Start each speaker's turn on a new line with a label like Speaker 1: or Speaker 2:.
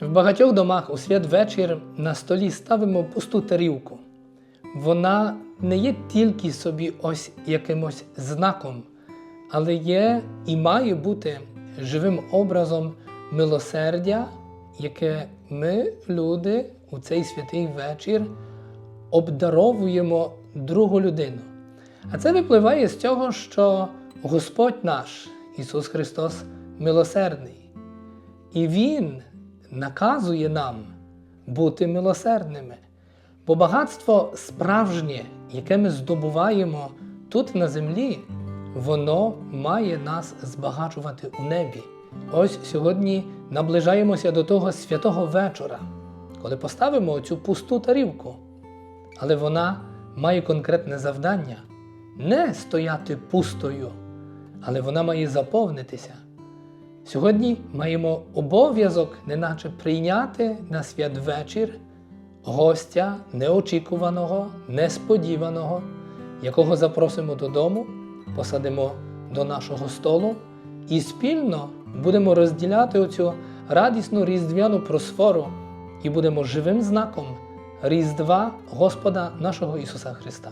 Speaker 1: В багатьох домах у святвечір на столі ставимо пусту тарілку. Вона не є тільки собі ось якимось знаком, але є і має бути живим образом милосердя, яке ми, люди, у цей святий вечір обдаровуємо другу людину. А це випливає з цього, що Господь наш, Ісус Христос, милосердний. І Він наказує нам бути милосердними. Бо багатство справжнє, яке ми здобуваємо тут на землі, воно має нас збагачувати у небі. Ось сьогодні наближаємося до того святого вечора, коли поставимо цю пусту тарілку. Але вона має конкретне завдання не стояти пустою, але вона має заповнитися. Сьогодні маємо обов'язок, неначе прийняти на святвечір гостя неочікуваного, несподіваного, якого запросимо додому, посадимо до нашого столу і спільно будемо розділяти оцю радісну різдвяну просфору і будемо живим знаком Різдва Господа нашого Ісуса Христа.